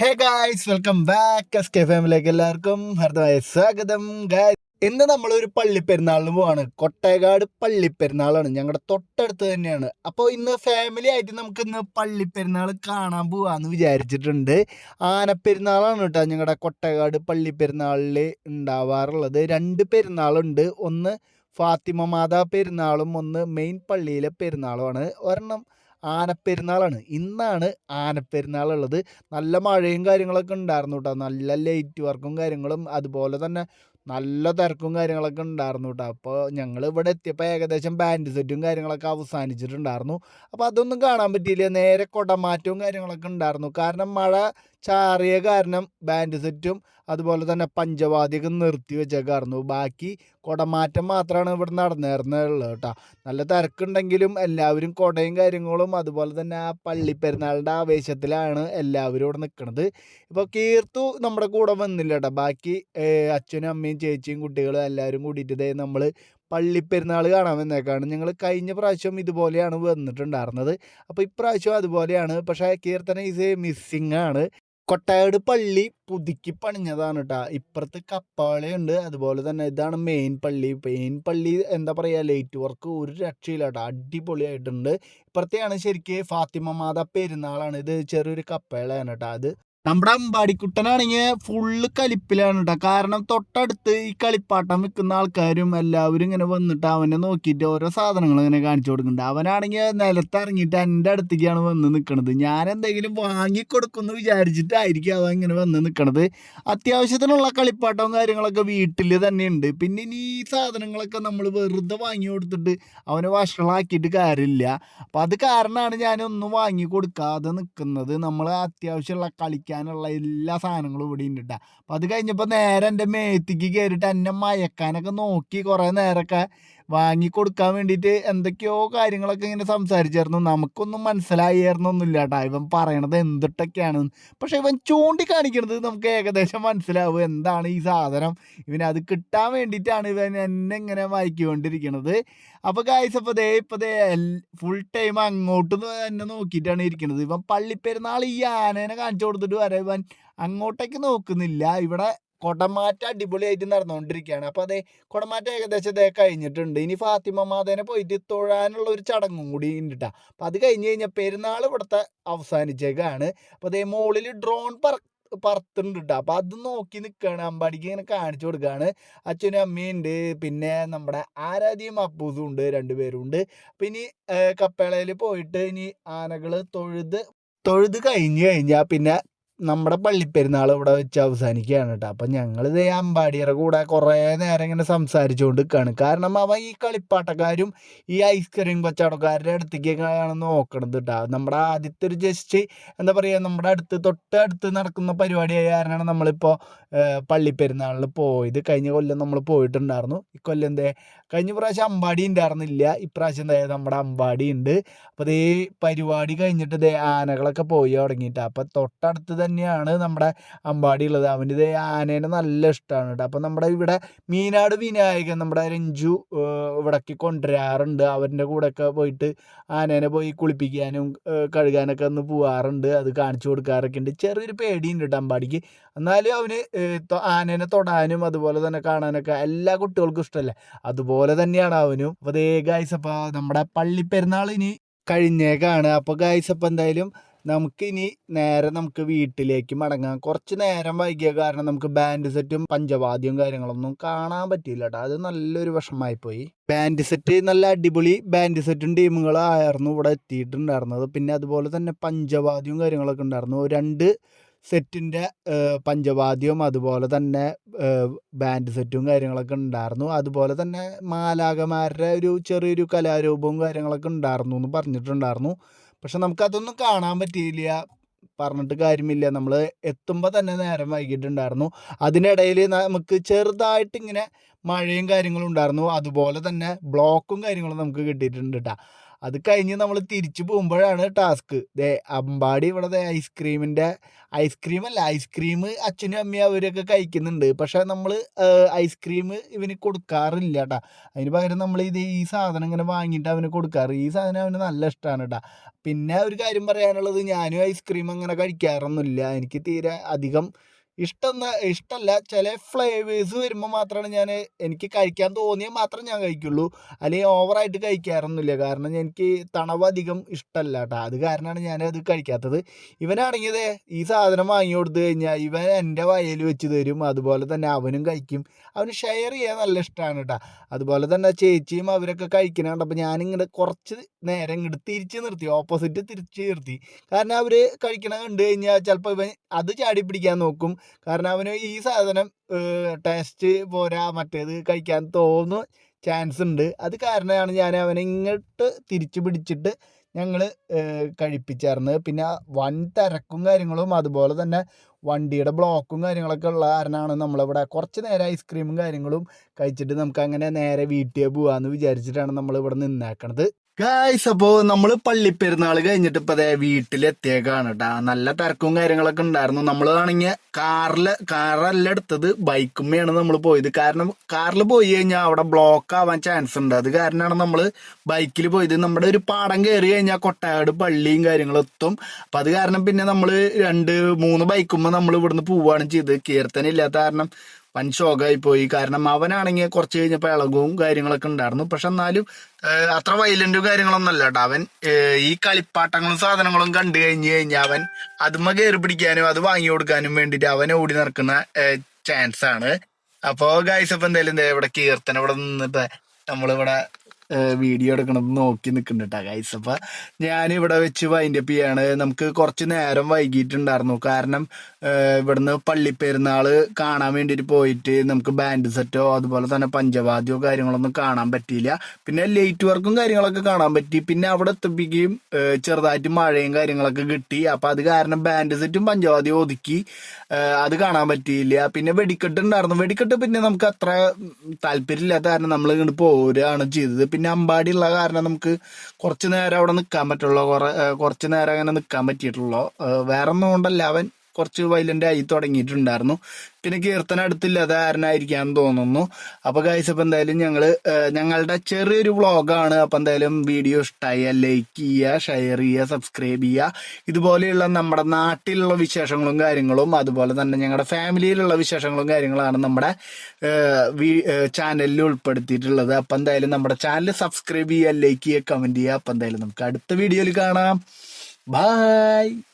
Hey guys welcome back S K ഫാമിലിയിലേക്ക് എല്ലാവർക്കും ഹർദ്ദമായ സ്വാഗതം ഗായ് ഇന്ന് നമ്മളൊരു പള്ളിപ്പെരുന്നാളിന് പോവാണ്. കൊട്ടേകാട് പള്ളിപ്പെരുന്നാളാണ്. ഞങ്ങളുടെ തൊട്ടടുത്ത് തന്നെയാണ്. അപ്പോൾ ഇന്ന് ഫാമിലി ആയിട്ട് നമുക്ക് ഇന്ന് പള്ളിപ്പെരുന്നാൾ കാണാൻ പോവാന്ന് വിചാരിച്ചിട്ടുണ്ട്. ആനപ്പെരുന്നാളാണ് കേട്ടോ ഞങ്ങളുടെ കൊട്ടേകാട് പള്ളിപ്പെരുന്നാളിൽ ഉണ്ടാവാറുള്ളത് രണ്ട് പെരുന്നാളുണ്ട്. ഒന്ന് ഫാത്തിമ മാതാ പെരുന്നാളും ഒന്ന് മെയിൻ പള്ളിയിലെ പെരുന്നാളുമാണ് ഒരെണ്ണം ആനപ്പെരുന്നാളാണ്. ഇന്നാണ് ആനപ്പെരുന്നാളുള്ളത്. നല്ല മഴയും കാര്യങ്ങളൊക്കെ ഉണ്ടായിരുന്നു കേട്ടോ നല്ല ലൈറ്റ് വർക്കും കാര്യങ്ങളും അതുപോലെ തന്നെ നല്ല തിരക്കും കാര്യങ്ങളൊക്കെ ഉണ്ടായിരുന്നു കേട്ടോ അപ്പോൾ ഞങ്ങൾ ഇവിടെ എത്തിയപ്പോൾ ഏകദേശം ബാൻഡ് സെറ്റും കാര്യങ്ങളൊക്കെ അവസാനിച്ചിട്ടുണ്ടായിരുന്നു. അപ്പോൾ അതൊന്നും കാണാൻ പറ്റിയില്ല. നേരെ കുടമാറ്റവും കാര്യങ്ങളൊക്കെ ഉണ്ടായിരുന്നു. കാരണം മഴ ചാറിയ കാരണം ബാൻഡ് സെറ്റും അതുപോലെ തന്നെ പഞ്ചവാദ്യമൊക്കെ നിർത്തി വെച്ചേക്കായിരുന്നു. ബാക്കി കുടമാറ്റം മാത്രമാണ് ഇവിടെ നടന്നേർന്നുള്ളത് കേട്ടോ. നല്ല തിരക്കുണ്ടെങ്കിലും എല്ലാവരും കുടയും കാര്യങ്ങളും അതുപോലെ തന്നെ ആ പള്ളിപ്പെരുന്നാളിന്റെ ആവേശത്തിലാണ് എല്ലാവരും ഇവിടെ നിൽക്കുന്നത് ഇപ്പോൾ കീർത്തു നമ്മുടെ കൂടെ വന്നില്ല കേട്ടോ. ബാക്കി അച്ഛനും അമ്മയും ചേച്ചിയും കുട്ടികളും എല്ലാവരും കൂടിയിട്ട് നമ്മൾ പള്ളിപ്പെരുന്നാൾ കാണാൻ വന്നേക്കാണ്. ഞങ്ങൾ കഴിഞ്ഞ പ്രാവശ്യം ഇതുപോലെയാണ് വന്നിട്ടുണ്ടായിരുന്നത്. അപ്പോൾ ഇപ്രാവശ്യം അതുപോലെയാണ്. പക്ഷേ കീർത്തന ഈസ് മിസ്സിങ് ആണ്. കൊട്ടായട് പള്ളി പുതുക്കി പണിഞ്ഞതാണ് കേട്ടോ ഇപ്പുറത്ത് കപ്പാളയുണ്ട്. അതുപോലെ തന്നെ ഇതാണ് മെയിൻ പള്ളി. മെയിൻ പള്ളി എന്താ പറയുക ലൈറ്റ് വർക്ക് ഒരു രക്ഷയില്ല കേട്ടോ അടിപൊളിയായിട്ടുണ്ട്. ഇപ്പുറത്തെയാണ് ശരിക്ക് ഫാത്തിമ മാത പെരുന്നാളാണ്. ഇത് ചെറിയൊരു കപ്പേളയാണ് കേട്ടോ അത് നമ്മുടെ അമ്പാടിക്കുട്ടനാണെങ്കിൽ ഫുള്ള് കലിപ്പിലാണ് കേട്ടോ കാരണം തൊട്ടടുത്ത് ഈ കളിപ്പാട്ടം വിൽക്കുന്ന ആൾക്കാരും എല്ലാവരും ഇങ്ങനെ വന്നിട്ട് അവനെ നോക്കിയിട്ട് ഓരോ സാധനങ്ങൾ ഇങ്ങനെ കാണിച്ചു കൊടുക്കുന്നുണ്ട്. അവനാണെങ്കിൽ നിലത്തിറങ്ങിയിട്ട് എന്റെ അടുത്തേക്കാണ് വന്ന് നിൽക്കുന്നത് ഞാൻ എന്തെങ്കിലും വാങ്ങി എന്ന് വിചാരിച്ചിട്ടായിരിക്കും അവൻ ഇങ്ങനെ വന്ന് നിൽക്കുന്നത് അത്യാവശ്യത്തിനുള്ള കളിപ്പാട്ടവും കാര്യങ്ങളൊക്കെ വീട്ടിൽ തന്നെ ഉണ്ട് പിന്നെ ഇനി ഈ സാധനങ്ങളൊക്കെ നമ്മൾ വെറുതെ വാങ്ങി കൊടുത്തിട്ട് അവനെ വഷളാക്കിയിട്ട് കാര്യമില്ല. അപ്പം അത് കാരണമാണ് ഞാനൊന്നും വാങ്ങി കൊടുക്കാതെ നിൽക്കുന്നത് നമ്മൾ അത്യാവശ്യമുള്ള കളിക്കാനുള്ള എല്ലാ സാധനങ്ങളും ഇവിടെ ഉണ്ട് കേട്ടോ അപ്പം അത് കഴിഞ്ഞപ്പോൾ നേരെ എന്റെ മേത്തിക്ക് കയറിയിട്ട് എന്നെ മയക്കാനൊക്കെ നോക്കി കുറേ നേരമൊക്കെ വാങ്ങി കൊടുക്കാൻ വേണ്ടിയിട്ട് എന്തൊക്കെയോ കാര്യങ്ങളൊക്കെ ഇങ്ങനെ സംസാരിച്ചായിരുന്നു. നമുക്കൊന്നും മനസ്സിലായിരുന്നൊന്നുമില്ല കേട്ടോ ഇവൻ പറയണത് എന്തിട്ടൊക്കെയാണ്? പക്ഷേ ഇവൻ ചൂണ്ടിക്കാണിക്കണത് നമുക്ക് ഏകദേശം മനസ്സിലാവും. എന്താണ് ഈ സാധനം? ഇവന് അത് കിട്ടാൻ വേണ്ടിയിട്ടാണ് ഇവൻ എന്നെ ഇങ്ങനെ വായിക്കൊണ്ടിരിക്കണത്. അപ്പോൾ ഗായ്സ് അപ്പോൾ ദേ ഇപ്പോൾ ദേ ഫുൾ ടൈം അങ്ങോട്ട് തന്നെ നോക്കിയിട്ടാണ് ഇരിക്കുന്നത് ഇവൻ പള്ളിപ്പെരുന്നാൾ ഈ ആനേനെ കാണിച്ചു കൊടുത്തിട്ട് വരെ ഇവൻ അങ്ങോട്ടേക്ക് നോക്കുന്നില്ല. ഇവിടെ കുടമാറ്റം അടിപൊളിയായിട്ട് നടന്നുകൊണ്ടിരിക്കുകയാണ് അപ്പോൾ അതെ കൊടമാറ്റ ഏകദേശം ഇതേ കഴിഞ്ഞിട്ടുണ്ട്. ഇനി ഫാത്തിമ മാതേനെ പോയിട്ട് തൊഴാനുള്ള ഒരു ചടങ്ങും കൂടി ഉണ്ട് അപ്പോൾ അപ്പം അത് കഴിഞ്ഞ് കഴിഞ്ഞാൽ പെരുന്നാൾ ഇവിടുത്തെ അവസാനിച്ചേക്കാണ്. അപ്പോൾ അതേ മുകളിൽ ഡ്രോൺ പറ പറത്തുന്നുണ്ട് അപ്പോൾ അത് നോക്കി നിൽക്കുകയാണ് അമ്പാടിക്ക് ഇങ്ങനെ കാണിച്ചു കൊടുക്കുകയാണ് അച്ഛനും അമ്മയുണ്ട് പിന്നെ നമ്മുടെ ആരാധ്യം അപ്പൂസും ഉണ്ട്. രണ്ടുപേരും ഉണ്ട്. അപ്പം ഇനി കപ്പേളയിൽ പോയിട്ട് ഇനി ആനകൾ തൊഴുത് തൊഴുത് കഴിഞ്ഞ് കഴിഞ്ഞാൽ പിന്നെ നമ്മുടെ പള്ളിപ്പെരുന്നാൾ ഇവിടെ വെച്ച് അവസാനിക്കുകയാണ് കേട്ടോ അപ്പം ഞങ്ങളിത് അമ്പാടിയുടെ കൂടെ കുറേ നേരം ഇങ്ങനെ സംസാരിച്ചുകൊണ്ട് നിൽക്കുകയാണ് കാരണം അവൻ ഈ കളിപ്പാട്ടക്കാരും ഈ ഐസ്ക്രീം കച്ചവടക്കാരുടെ അടുത്തേക്കാണ് നോക്കണത് കേട്ടോ നമ്മുടെ ആദ്യത്തെ ഒരു ജസ്റ്റ് എന്താ പറയുക നമ്മുടെ അടുത്ത് തൊട്ട് അടുത്ത് നടക്കുന്ന പരിപാടിയായ കാരണമാണ് നമ്മളിപ്പോൾ പള്ളിപ്പെരുന്നാളിൽ പോയത്. കഴിഞ്ഞ കൊല്ലം നമ്മൾ പോയിട്ടുണ്ടായിരുന്നു. ഈ കൊല്ലം എന്തേ കഴിഞ്ഞ പ്രാവശ്യം അമ്പാടി ഉണ്ടായിരുന്നില്ല ഇപ്രാവശ്യം എന്താ നമ്മുടെ അമ്പാടി ഉണ്ട് അപ്പോൾ ദേ പരിപാടി കഴിഞ്ഞിട്ട് ദേ ആനകളൊക്കെ പോയി തുടങ്ങിയിട്ട് അപ്പോൾ തൊട്ടടുത്ത് തന്നെയാണ് നമ്മുടെ അമ്പാടി ഉള്ളത് അവന്റെ ഇതേ ആനേനെ നല്ല ഇഷ്ടമാണ് കേട്ടോ അപ്പോൾ നമ്മുടെ ഇവിടെ മീനാട് വിനായകൻ നമ്മുടെ രഞ്ജു ഇവിടേക്ക് കൊണ്ടുവരാറുണ്ട് അവന്റെ കൂടെയൊക്കെ പോയിട്ട് ആനേനെ പോയി കുളിപ്പിക്കാനും കഴുകാനൊക്കെ ഒന്ന് പോവാറുണ്ട്. അത് കാണിച്ചു കൊടുക്കാറൊക്കെ ഉണ്ട് ചെറിയൊരു പേടിയുണ്ട് കേട്ടോ അമ്പാടിക്ക്. എന്നാലും അവന് ആനേനെ തൊടാനും അതുപോലെ തന്നെ കാണാനൊക്കെ എല്ലാ കുട്ടികൾക്കും ഇഷ്ടമല്ലേ അതുപോലെ തന്നെയാണ് അവനും. അപ്പോൾ അതേ ഗായ്സ് അപ്പോൾ നമ്മുടെ പള്ളിപ്പെരുന്നാൾ ഇനി കഴിഞ്ഞേക്കാണ്. അപ്പോൾ ഗായ്സ് അപ്പോൾ എന്തായാലും നമുക്കിനി നേരെ നമുക്ക് വീട്ടിലേക്ക് മടങ്ങാം. കുറച്ച് നേരം വൈകിയ കാരണം നമുക്ക് ബാൻഡ് സെറ്റും പഞ്ചവാദ്യവും കാര്യങ്ങളൊന്നും കാണാൻ പറ്റിയില്ല കേട്ടോ അത് നല്ലൊരു വിഷമമായിപ്പോയി. ബാൻഡ് സെറ്റ് നല്ല അടിപൊളി ബാൻഡ് സെറ്റും ടീമുകളായിരുന്നു ഇവിടെ എത്തിയിട്ടുണ്ടായിരുന്നത്. പിന്നെ അതുപോലെ തന്നെ പഞ്ചവാദ്യവും കാര്യങ്ങളൊക്കെ ഉണ്ടായിരുന്നു. രണ്ട് സെറ്റിന്റെ പഞ്ചവാദ്യവും അതുപോലെ തന്നെ ബാൻഡ് സെറ്റും കാര്യങ്ങളൊക്കെ ഉണ്ടായിരുന്നു. അതുപോലെ തന്നെ മാലാകമാരുടെ ഒരു ചെറിയൊരു കലാരൂപവും കാര്യങ്ങളൊക്കെ ഉണ്ടായിരുന്നു എന്ന് പറഞ്ഞിട്ടുണ്ടായിരുന്നു. പക്ഷെ നമുക്കതൊന്നും കാണാൻ പറ്റിയില്ല. പറഞ്ഞിട്ട് കാര്യമില്ല. നമ്മൾ എത്തുമ്പോൾ തന്നെ നേരം വൈകിട്ടുണ്ടായിരുന്നു അതിനിടയിൽ നമുക്ക് ചെറുതായിട്ട് ഇങ്ങനെ മഴയും കാര്യങ്ങളും ഉണ്ടായിരുന്നു. അതുപോലെ തന്നെ ബ്ലോക്കും കാര്യങ്ങളും നമുക്ക് കിട്ടിയിട്ടുണ്ട് കേട്ടോ അത് കഴിഞ്ഞ് നമ്മൾ തിരിച്ചു പോകുമ്പോഴാണ് ടാസ്ക്. ദേ അമ്പാടി ഇവിടെ ഐസ്ക്രീമിന്റെ ഐസ്ക്രീം അല്ല ഐസ്ക്രീം അച്ഛനും അമ്മയും അവരൊക്കെ കഴിക്കുന്നുണ്ട്. പക്ഷേ നമ്മൾ ഐസ്ക്രീം ഇവന് കൊടുക്കാറില്ല കേട്ടോ അതിന് പകരം നമ്മൾ ഇത് ഈ സാധനം ഇങ്ങനെ വാങ്ങിയിട്ട് അവന് കൊടുക്കാറ്. ഈ സാധനം അവന് നല്ല ഇഷ്ടമാണ് കേട്ടോ പിന്നെ ഒരു കാര്യം പറയാനുള്ളത് ഞാനും ഐസ്ക്രീം അങ്ങനെ കഴിക്കാറൊന്നുമില്ല. എനിക്ക് തീരെ അധികം ഇഷ്ടം ഇഷ്ടമല്ല ചില ഫ്ലേവേഴ്സ് വരുമ്പോൾ മാത്രമാണ് ഞാൻ എനിക്ക് കഴിക്കാൻ തോന്നിയാൽ മാത്രം ഞാൻ കഴിക്കുള്ളൂ. അല്ലെങ്കിൽ ഓവറായിട്ട് കഴിക്കാറൊന്നുമില്ല കാരണം എനിക്ക് തണവ് അധികം ഇഷ്ടമല്ല കേട്ടോ അത് കാരണമാണ് ഞാനത് കഴിക്കാത്തത്. ഇവനാണെങ്കിൽ ദേ ഈ സാധനം വാങ്ങി കൊടുത്തു കഴിഞ്ഞാൽ ഇവൻ എന്റെ വയയിൽ വെച്ച് തരും. അതുപോലെ തന്നെ അവനും കഴിക്കും. അവന് ഷെയർ ചെയ്യാൻ നല്ല ഇഷ്ടമാണ് കേട്ടോ അതുപോലെ തന്നെ ചേച്ചിയും അവരൊക്കെ കഴിക്കണ കണ്ടപ്പോൾ ഞാനിങ്ങനെ കുറച്ച് നേരം ഇങ്ങോട്ട് തിരിച്ച് നിർത്തി. ഓപ്പോസിറ്റ് തിരിച്ച് നിർത്തി. കാരണം അവർ കഴിക്കണ കണ്ടു കഴിഞ്ഞാൽ ചിലപ്പോൾ ഇവൻ അത് ചാടി പിടിക്കാൻ നോക്കും. കാരണം അവന് ഈ സാധനം ടേസ്റ്റ് പോരാ മറ്റേത് കഴിക്കാൻ തോന്നുന്നു ചാൻസ് ഉണ്ട്. അത് കാരണമാണ് ഞാൻ അവനെ ഇങ്ങോട്ട് തിരിച്ച് പിടിച്ചിട്ട് ഞങ്ങൾ കഴിപ്പിച്ചായിരുന്നത് പിന്നെ വൻ തിരക്കും കാര്യങ്ങളും അതുപോലെ തന്നെ വണ്ടിയുടെ ബ്ലോക്കും കാര്യങ്ങളൊക്കെ ഉള്ള കാരണമാണ് നമ്മളിവിടെ കുറച്ച് നേരം ഐസ്ക്രീമും കാര്യങ്ങളും കഴിച്ചിട്ട് നമുക്ക് അങ്ങനെ നേരെ വീട്ടിൽ പോകാമെന്ന് വിചാരിച്ചിട്ടാണ് നമ്മളിവിടെ നിന്നേക്കണത്. ഗായ്സ് അപ്പോൾ നമ്മൾ പള്ളിപ്പെരുന്നാൾ കഴിഞ്ഞിട്ട് ഇപ്പോൾ അതേ വീട്ടിലെത്തിയേക്കാണ് കേട്ടാ നല്ല തിരക്കും കാര്യങ്ങളൊക്കെ ഉണ്ടായിരുന്നു. നമ്മളാണെങ്കിൽ കാറിൽ കാറല്ല എടുത്തത് ബൈക്കുമ്മയാണ് നമ്മൾ പോയത്. കാരണം കാറിൽ പോയി കഴിഞ്ഞാൽ അവിടെ ബ്ലോക്ക് ആവാൻ ചാൻസ് ഉണ്ട്. അത് കാരണമാണ് നമ്മൾ ബൈക്കിൽ പോയത്. നമ്മുടെ ഒരു പാടം കയറി കഴിഞ്ഞാൽ കൊട്ടാട് പള്ളിയും കാര്യങ്ങളും എത്തും. അപ്പം അത് കാരണം പിന്നെ നമ്മൾ രണ്ട് മൂന്ന് ബൈക്കുമ്പോൾ നമ്മൾ ഇവിടുന്ന് പോവുകയാണ് ചെയ്തത്. കീർത്തനില്ലാത്ത കാരണം വൻ പോയി. കാരണം അവനാണെങ്കിൽ കുറച്ച് കഴിഞ്ഞപ്പോൾ ഇളകവും കാര്യങ്ങളൊക്കെ ഉണ്ടായിരുന്നു. പക്ഷെ എന്നാലും അത്ര വയലന്റും കാര്യങ്ങളൊന്നും അല്ല കേട്ടോ അവൻ ഈ കളിപ്പാട്ടങ്ങളും സാധനങ്ങളും കണ്ടു കഴിഞ്ഞു കഴിഞ്ഞാൽ അവൻ അതുമ്മ കയറി പിടിക്കാനും അത് വാങ്ങി കൊടുക്കാനും വേണ്ടിയിട്ട് അവനെ ഓടി നടക്കുന്ന ചാൻസ് ആണ്. അപ്പോ ഗൈസ് അപ്പൊ എന്തായാലും ഇവിടെ കീർത്തന ഇവിടെ നിന്നിട്ട് നമ്മളിവിടെ വീഡിയോ എടുക്കണത് നോക്കി നിൽക്കുന്നുണ്ട് കേട്ടോ ഗൈസ് അപ്പൊ ഞാനിവിടെ വെച്ച് വൈൻഡപ്പ് ചെയ്യാണ്. നമുക്ക് കുറച്ച് നേരം വൈകിട്ടുണ്ടായിരുന്നു കാരണം ഇവിടുന്ന് പള്ളിപ്പെരുന്നാൾ കാണാൻ വേണ്ടിയിട്ട് പോയിട്ട് നമുക്ക് ബാൻഡ് സെറ്റോ അതുപോലെ തന്നെ പഞ്ചവാദ്യമോ കാര്യങ്ങളൊന്നും കാണാൻ പറ്റിയില്ല. പിന്നെ ലൈറ്റ് വർക്കും കാര്യങ്ങളൊക്കെ കാണാൻ പറ്റി. പിന്നെ അവിടെ എത്തിപ്പിക്കുകയും ചെറുതായിട്ട് മഴയും കാര്യങ്ങളൊക്കെ കിട്ടി. അപ്പൊ അത് കാരണം ബാൻഡ് സെറ്റും പഞ്ചവാദ്യവും ഒതുക്കി അത് കാണാൻ പറ്റിയില്ല. പിന്നെ വെടിക്കെട്ട് ഉണ്ടായിരുന്നു. വെടിക്കെട്ട് പിന്നെ നമുക്ക് അത്ര താല്പര്യമില്ലാത്ത കാരണം നമ്മൾ ഇങ്ങോട്ട് പോരുകയാണ് ചെയ്തത്. പിന്നെ അമ്പാടി ഉള്ള കാരണം നമുക്ക് കുറച്ച് നേരം അവിടെ നിൽക്കാൻ പറ്റുള്ളൂ. കുറെ കുറച്ച് നേരം അങ്ങനെ നിൽക്കാൻ പറ്റിയിട്ടുള്ളൂ. വേറെ ഒന്നും കൊണ്ടല്ല. അവൻ കുറച്ച് വൈലന്റ് ആയി തുടങ്ങിയിട്ടുണ്ടായിരുന്നു. പിന്നെ കീർത്തന അടുത്തില്ലാതെ ആരനായിരിക്കാന്ന് തോന്നുന്നു. അപ്പൊ ഗൈസ് അപ്പൊ എന്തായാലും ഞങ്ങൾ ഞങ്ങളുടെ ചെറിയൊരു വ്ളോഗാണ് അപ്പൊ എന്തായാലും വീഡിയോ ഇഷ്ടമായ ലൈക്ക് ചെയ്യുക ഷെയർ ചെയ്യുക സബ്സ്ക്രൈബ് ചെയ്യുക. ഇതുപോലെയുള്ള നമ്മുടെ നാട്ടിലുള്ള വിശേഷങ്ങളും കാര്യങ്ങളും അതുപോലെ തന്നെ ഞങ്ങളുടെ ഫാമിലിയിലുള്ള വിശേഷങ്ങളും കാര്യങ്ങളാണ് നമ്മുടെ ചാനലിൽ ഉൾപ്പെടുത്തിയിട്ടുള്ളത്. അപ്പൊ എന്തായാലും നമ്മുടെ ചാനൽ സബ്സ്ക്രൈബ് ചെയ്യുക ലൈക്ക് ചെയ്യുക കമന്റ് ചെയ്യുക. അപ്പൊ എന്തായാലും നമുക്ക് അടുത്ത വീഡിയോയിൽ കാണാം. ബൈ